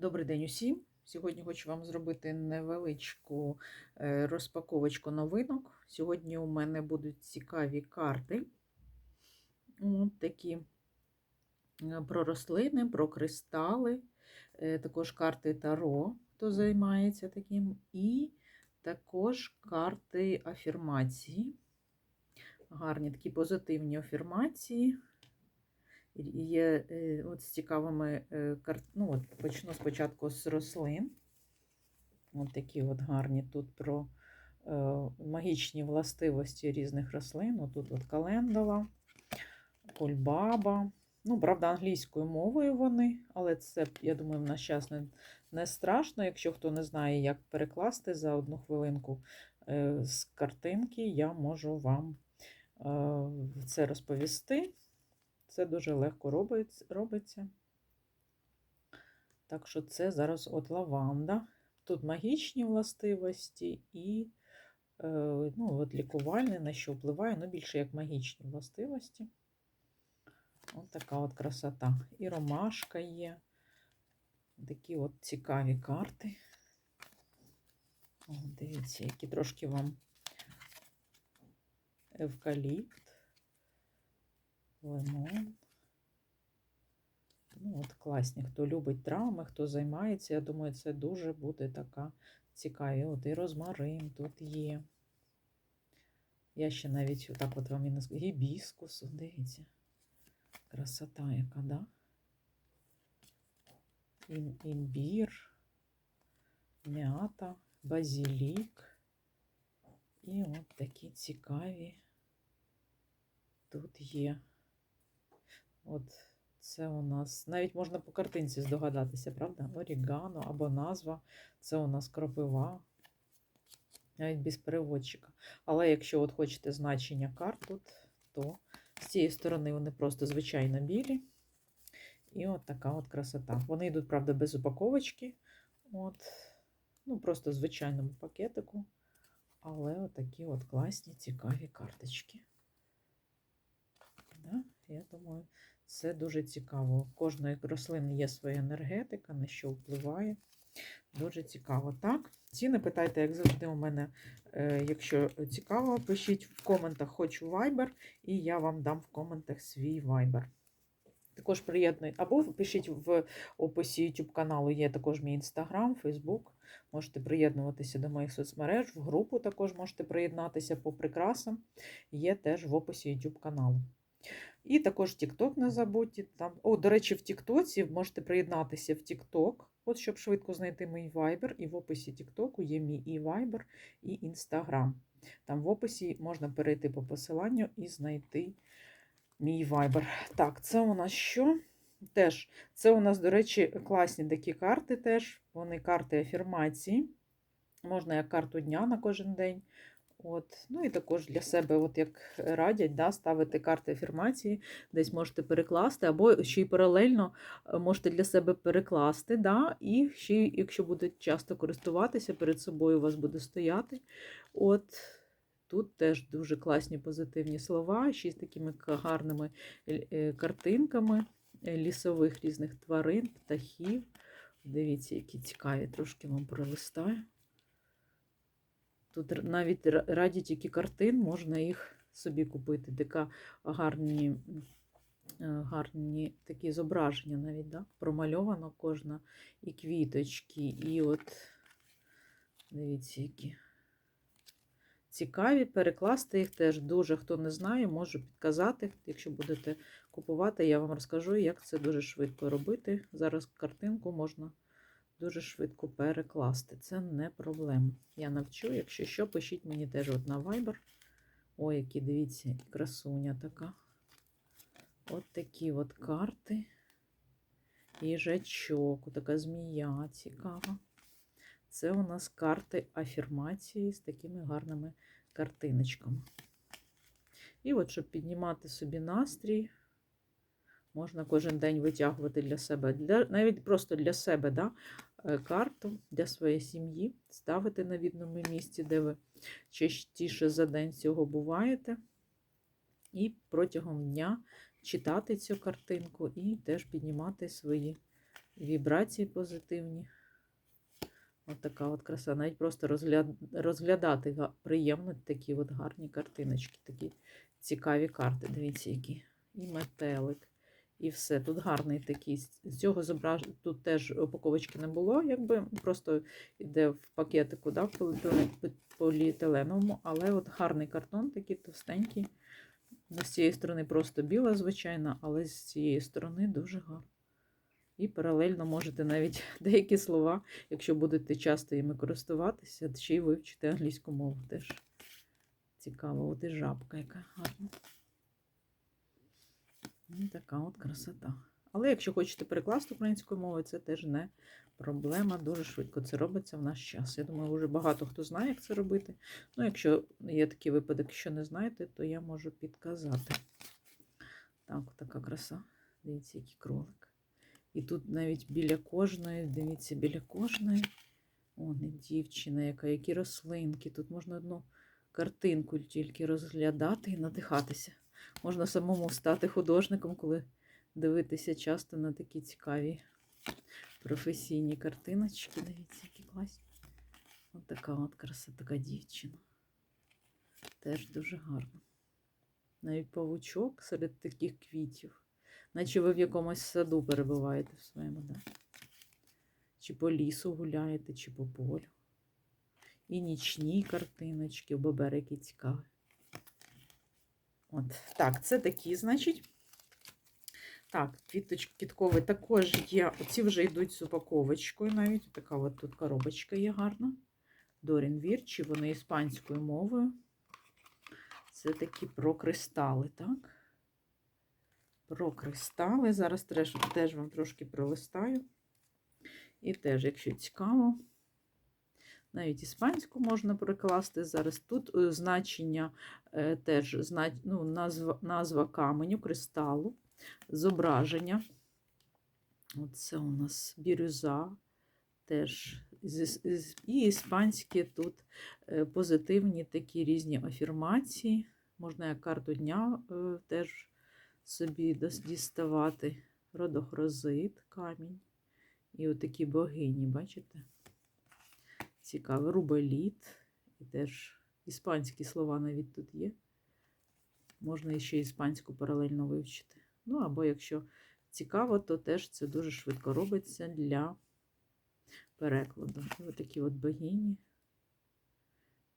Добрий день усім. Сьогодні хочу вам зробити невеличку е, розпаковочку новинок. Сьогодні у мене будуть цікаві карти. От такі е, про рослини, про кристали, е, також карти Таро, хто займається таким, і також карти афірмації. Гарні такі позитивні афірмації. Є е, от з цікавими е, ну, от Почну спочатку з рослин. От такі от гарні тут про е, магічні властивості різних рослин. От тут от календала, кульбаба. Ну, правда, англійською мовою вони, але це, я думаю, в наш час не, не страшно. Якщо хто не знає, як перекласти за одну хвилинку е, з картинки, я можу вам е, це розповісти. Це дуже легко робиться. Так що це зараз от лаванда. Тут магічні властивості і е, ну, от лікувальні, на що впливає, ну більше як магічні властивості. Ось така от красота. І ромашка є. Такі от цікаві карти. Дивіться, які трошки вам евкаліпт лимон. Ну, от класні, хто любить травми, хто займається, я думаю, це дуже буде така цікаві. От і розмарин тут є. Я ще навіть отак от вам і не скажу. Гібіскус, дивіться. Красота яка, да? Ім, імбір, м'ята, базилік. І от такі цікаві тут є. От це у нас, навіть можна по картинці здогадатися, правда? Орігано або назва. Це у нас кропива, навіть без переводчика. Але якщо от хочете значення карт тут, то з цієї сторони вони просто звичайно білі. І от така от красота. Вони йдуть, правда, без упаковочки. От, ну, просто в звичайному пакетику. Але от такі от класні, цікаві карточки. Да? Я думаю, це дуже цікаво. У кожної рослини є своя енергетика, на що впливає. Дуже цікаво. Так, ціни питайте, як завжди, у мене, е, якщо цікаво, пишіть в коментах хочу Viber, і я вам дам в коментах свій Viber. Також приєднуйте, або пишіть в описі YouTube каналу, є також мій інстаграм, Фейсбук. Можете приєднуватися до моїх соцмереж, в групу також можете приєднатися по прикрасам, є теж в описі YouTube каналу. І також TikTok не забудьте. Там. О, до речі, в Тіктоці можете приєднатися в TikTok, от щоб швидко знайти мій Viber. І в описі TikTok є мій і Viber, і Instagram. Там в описі можна перейти по посиланню і знайти мій Viber. Так, це у нас що? Теж, це у нас, до речі, класні такі карти теж. Вони карти афірмації. Можна як карту дня на кожен день. От. Ну і також для себе, от як радять, да, ставити карти афірмації, десь можете перекласти, або ще й паралельно е, можете для себе перекласти. Да, І ще, якщо будете часто користуватися, перед собою у вас буде стояти. От. Тут теж дуже класні позитивні слова, ще з такими гарними е, картинками лісових різних тварин, птахів. Дивіться, які цікаві, трошки вам пролистаю. Тут навіть радять, які картин, можна їх собі купити. Така гарні е, гарні такі зображення навіть, да? промальовано кожна і квіточки, і от, дивіться, які цікаві. Перекласти їх теж дуже, хто не знає, можу підказати. Якщо будете купувати, я вам розкажу, як це дуже швидко робити. Зараз картинку можна дуже швидко перекласти. Це не проблема. Я навчу, якщо що, пишіть мені теж от на Viber. Ой, які, дивіться, красуня така. От такі от карти. Їжачок, така змія цікава. Це у нас карти афірмації з такими гарними картиночками. І от, щоб піднімати собі настрій, можна кожен день витягувати для себе, для, навіть просто для себе, да, карту для своєї сім'ї, ставити на відному місці, де ви частіше за день цього буваєте. І протягом дня читати цю картинку і теж піднімати свої вібрації позитивні. От така от краса. Навіть просто розгляд... розглядати приємно такі от гарні картиночки, такі цікаві карти. Дивіться, які. І метелик, і все. Тут гарний такий. З цього зображ... Тут теж упаковочки не було, якби просто йде в пакетику, да, в поліетиленовому, але от гарний картон, такий товстенький. Ну, З цієї сторони просто біла, звичайно, але з цієї сторони дуже гарно. І паралельно можете навіть деякі слова, якщо будете часто їми користуватися, ще й вивчити англійську мову теж. Цікаво, от і жабка, яка гарна. І така от красота. Але якщо хочете перекласти українською мовою, це теж не проблема. Дуже швидко це робиться в наш час. Я думаю, вже багато хто знає, як це робити. Ну, якщо є такий випадок, що не знаєте, то я можу підказати. Так, така краса. Дивіться, який кролик. І тут навіть біля кожної, дивіться, біля кожної. О, не дівчина, яка, які рослинки. Тут можна одну картинку тільки розглядати і надихатися. Можна самому стати художником, коли дивитися часто на такі цікаві професійні картиночки. Дивіться, які класні. Ось така от краса, така дівчина. Теж дуже гарно. Навіть павучок серед таких квітів. Наче ви в якомусь саду перебуваєте в своєму, да? Чи по лісу гуляєте, чи по полю. І нічні картиночки, бобер який цікавий. От, так, це такі, значить. Так, квіточки кіткові також є. Оці вже йдуть з упаковочкою навіть. Така от тут коробочка є гарна. Дорін Вірчі, вони іспанською мовою. Це такі про кристали, так? Про кристали. Зараз теж вам трошки пролистаю. І теж, якщо цікаво, навіть іспанську можна перекласти. Зараз тут е, значення е, теж ну, назва, назва каменю, кристалу, зображення. Оце у нас бірюза, теж і іспанські тут е, позитивні такі різні афірмації. Можна як карту дня теж собі діставати. Родохрозит, камінь. І отакі богині, бачите? Цікаво, рубеліт. І теж іспанські слова навіть тут є. Можна ще іспанську паралельно вивчити. Ну, або якщо цікаво, то теж це дуже швидко робиться для перекладу. І отакі от богині.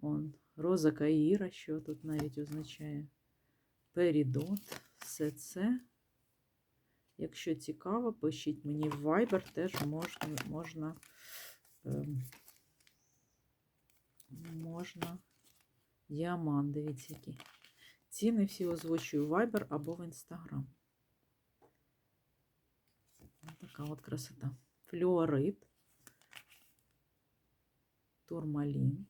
Он, Роза Каїра, що тут навіть означає Перідот. Все це. Якщо цікаво, пишіть мені в Viber, теж можна, можна, ем, можна діамант, дивіться, які. Ціни всі озвучую в Viber або в Instagram. Така от красота. Флюорит, турмалін,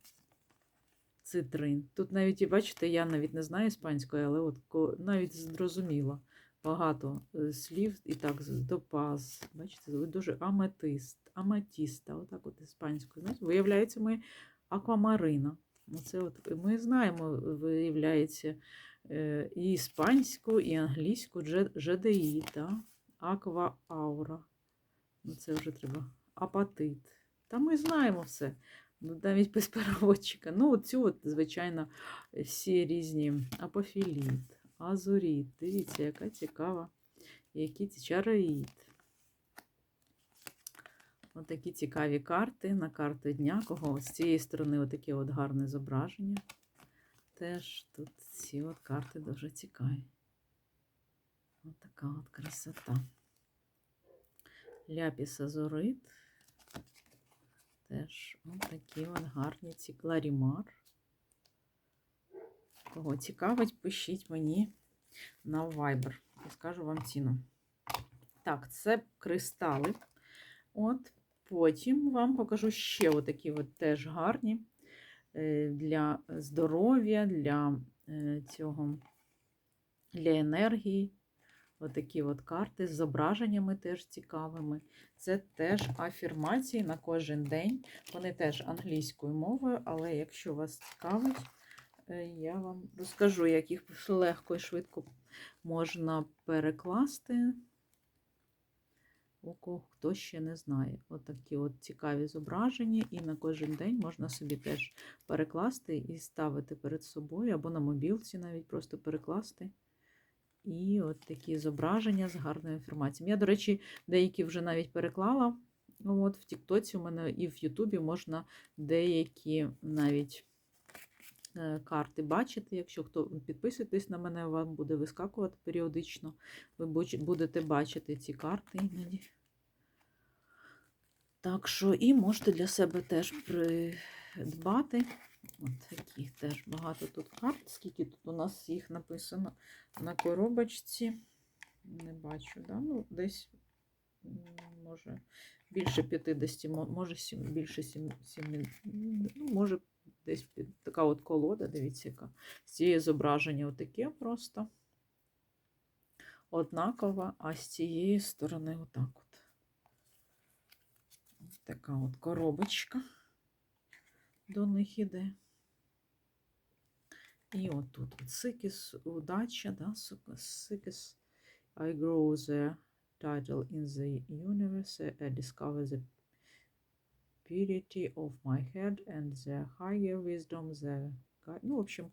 цитрин. Тут навіть, і бачите, я навіть не знаю іспанської, але от навіть зрозуміла багато е, слів. І так, допаз, бачите, дуже аметист, аматіста, отак от іспанською. Знаєте, виявляється, ми аквамарина. Оце от ми знаємо, виявляється, е, і іспанську, і англійську дже- жадеї, та? аква аура. Ну, це вже треба. Апатит. Та ми знаємо все. Ну, навіть без переводчика. Ну, оцю, от, звичайно, всі різні апофіліт, азуріт. Дивіться, яка цікава. Ці чароїд. Отакі цікаві карти на карту дня. Кого з цієї сторони отаке от гарне зображення. Теж тут ці от карти дуже цікаві. Ось така от красота. Ляпіс азурит. Теж ось такі от гарні ці кларімар. Кого цікавить, пишіть мені на Viber. Я скажу вам ціну. Так, це кристали. От, потім вам покажу ще отакі от теж гарні е, для здоров'я, для е, цього, для енергії. Отакі от карти з зображеннями теж цікавими. Це теж афірмації на кожен день. Вони теж англійською мовою, але якщо вас цікавить, е, я вам розкажу, як їх легко і швидко можна перекласти. У кого хто ще не знає. От такі от цікаві зображення, і на кожен день можна собі теж перекласти і ставити перед собою, або на мобілці навіть просто перекласти. І от такі зображення з гарною інформацією. Я, до речі, деякі вже навіть переклала. Ну, От В Тіктоці у мене і в Ютубі можна деякі навіть карти бачити. Якщо хто підписуєтесь на мене, вам буде вискакувати періодично. Ви будете бачити ці карти іноді. Так що і можете для себе теж придбати. От таких теж багато тут карт. Скільки тут у нас їх написано на коробочці. Не бачу, да? ну, десь може більше 50, може більше 7, ну, може десь така от колода, дивіться, яка. З цієї зображення отаке просто однаково, а з цієї сторони отак от. Така от коробочка до них іде. І отут от сикіс, удача, да, сикіс. I grow the title in the universe. I discover the purity of my head and the higher wisdom the. Ну, в общем,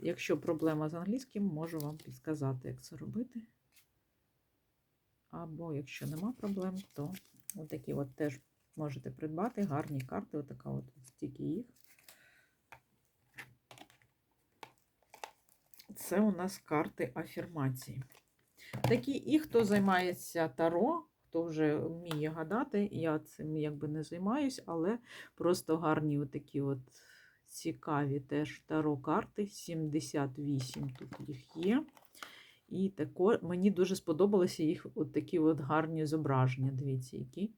якщо проблема з англійським, можу вам підказати, як це робити. Або якщо нема проблем, то отакі от теж можете придбати. Гарні карти, отака от стільки їх. Це у нас карти афірмації. Такі, і хто займається таро, хто вже вміє гадати, я цим якби не займаюсь, але просто гарні отакі от цікаві теж таро карти. 78 тут їх є. І тако, мені дуже сподобалися їх от такі от гарні зображення. Дивіться, які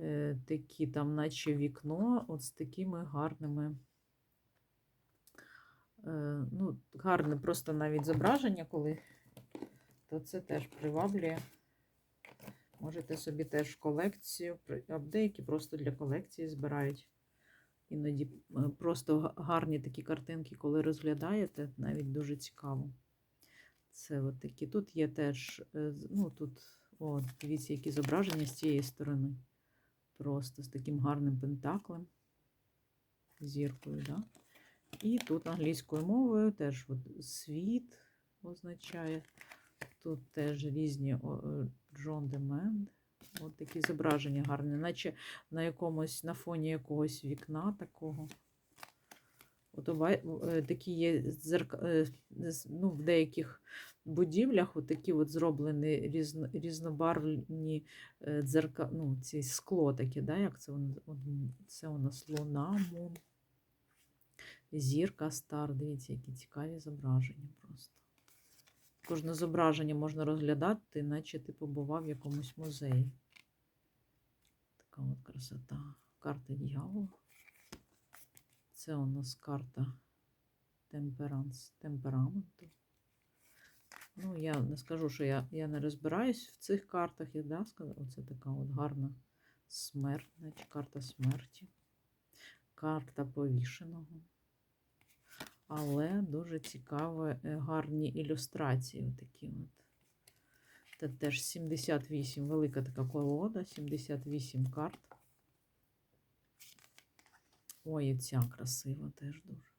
е, такі там, наче вікно, от з такими гарними. Е, ну, гарне просто навіть зображення, коли то це теж приваблює. Можете собі теж колекцію, деякі просто для колекції збирають. Іноді е, просто гарні такі картинки, коли розглядаєте, навіть дуже цікаво. Це от такі. Тут є теж, е, ну тут, о, дивіться, які зображення з цієї сторони. Просто з таким гарним пентаклем, зіркою, да? І тут англійською мовою теж от світ означає. Тут теж різні е, Джон Демен. От такі зображення гарні, наче на якомусь, на фоні якогось вікна такого. От е, такі є е, ну, в деяких будівлях от такі от зроблені різно, різнобарвні дзерка, ну, ці скло таке, да, як це Це у нас луна, мун, зірка, стар. Дивіться, які цікаві зображення просто. Кожне зображення можна розглядати, наче ти побував в якомусь музеї. Така от красота. Карта дьявола. Це у нас карта темперанс, темпераменту. Ну, я не скажу, що я, я не розбираюсь в цих картах. Я да, сказала, оце така от гарна смерть, значить карта смерті, карта повішеного. Але дуже цікаві, е, гарні ілюстрації. Такі от. Це теж 78, велика така колода, 78 карт. Ой, і ця красива теж дуже.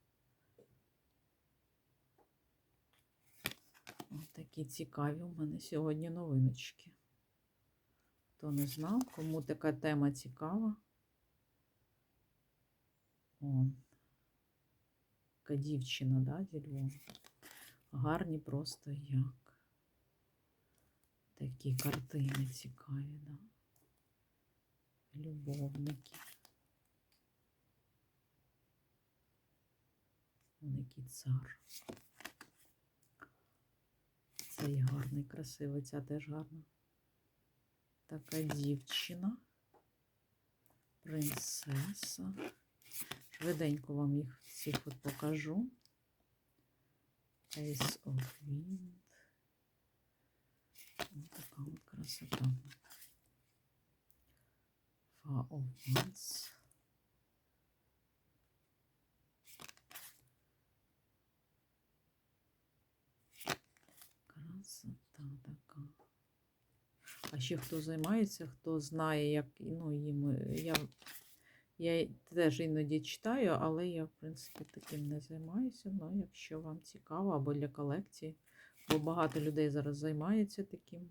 Ось такі цікаві у мене сьогодні новиночки. Хто не знав, кому така тема цікава. О, така дівчина, да, зі Львова. Гарні просто як. Такі картини цікаві, да. Любовники. Який цар. Цей гарний, красивий, ця теж гарна. Така дівчина, принцеса. Швиденько вам їх всіх от покажу. Ace of Wind. Ось така от красота. Four of Wands. Красота така. А ще хто займається, хто знає, як ну, їм. Я, я теж іноді читаю, але я, в принципі, таким не займаюся. Ну, якщо вам цікаво, або для колекції, бо багато людей зараз займається таким.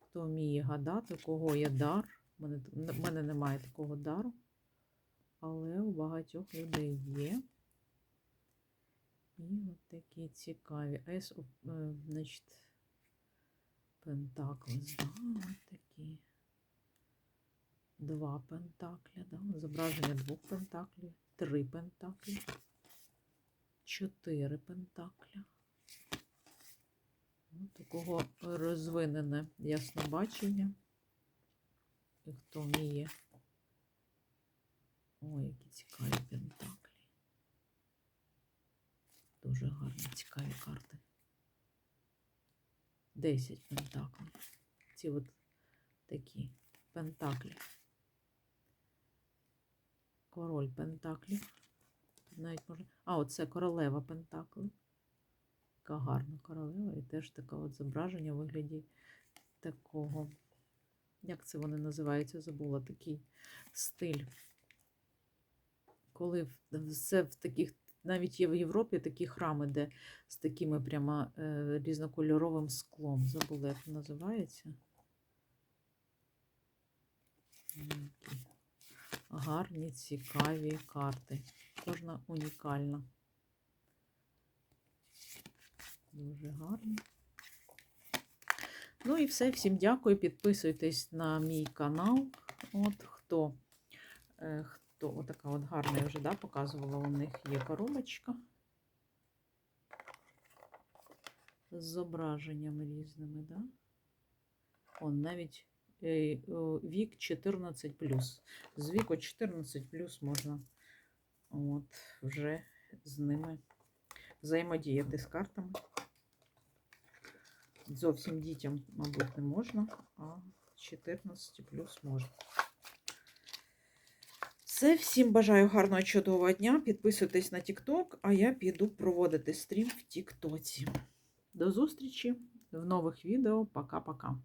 Хто вміє гадати, у кого є дар. У мене, мене немає такого дару, але у багатьох людей є. І от такі цікаві. Ес, е, значить, пентакли, да, от такі. Два пентакля, да, зображення двох пентаклів, три пентаклі, чотири пентакля. Ну, такого розвинене яснобачення. І хто вміє. Ой, які цікаві пентаклі. Дуже гарні, цікаві карти. 10 пентаклів. Ці от такі пентаклі. Король пентаклів. Навіть можна. А, оце королева пентаклів. Така гарна королева і теж таке от зображення у вигляді такого. Як це вони називаються? Забула такий стиль. Коли все в таких, навіть є в Європі такі храми, де з такими прямо е, різнокольоровим склом. Забула, як називається. Гарні, цікаві карти. Кожна унікальна. Дуже гарно. Ну і все. Всім дякую. Підписуйтесь на мій канал. От хто, е, хто отака от гарна, я вже да, показувала, у них є коробочка з зображеннями різними, да? Он навіть вік 14 З віку 14 можна от, вже з ними взаємодіяти з картами. Зовсім дітям, мабуть, не можна, а 14 плюс можна. Все, всім бажаю гарного чудового дня. Підписуйтесь на TikTok, а я піду проводити стрім в Тіктоці. До зустрічі в нових відео. Пока-пока.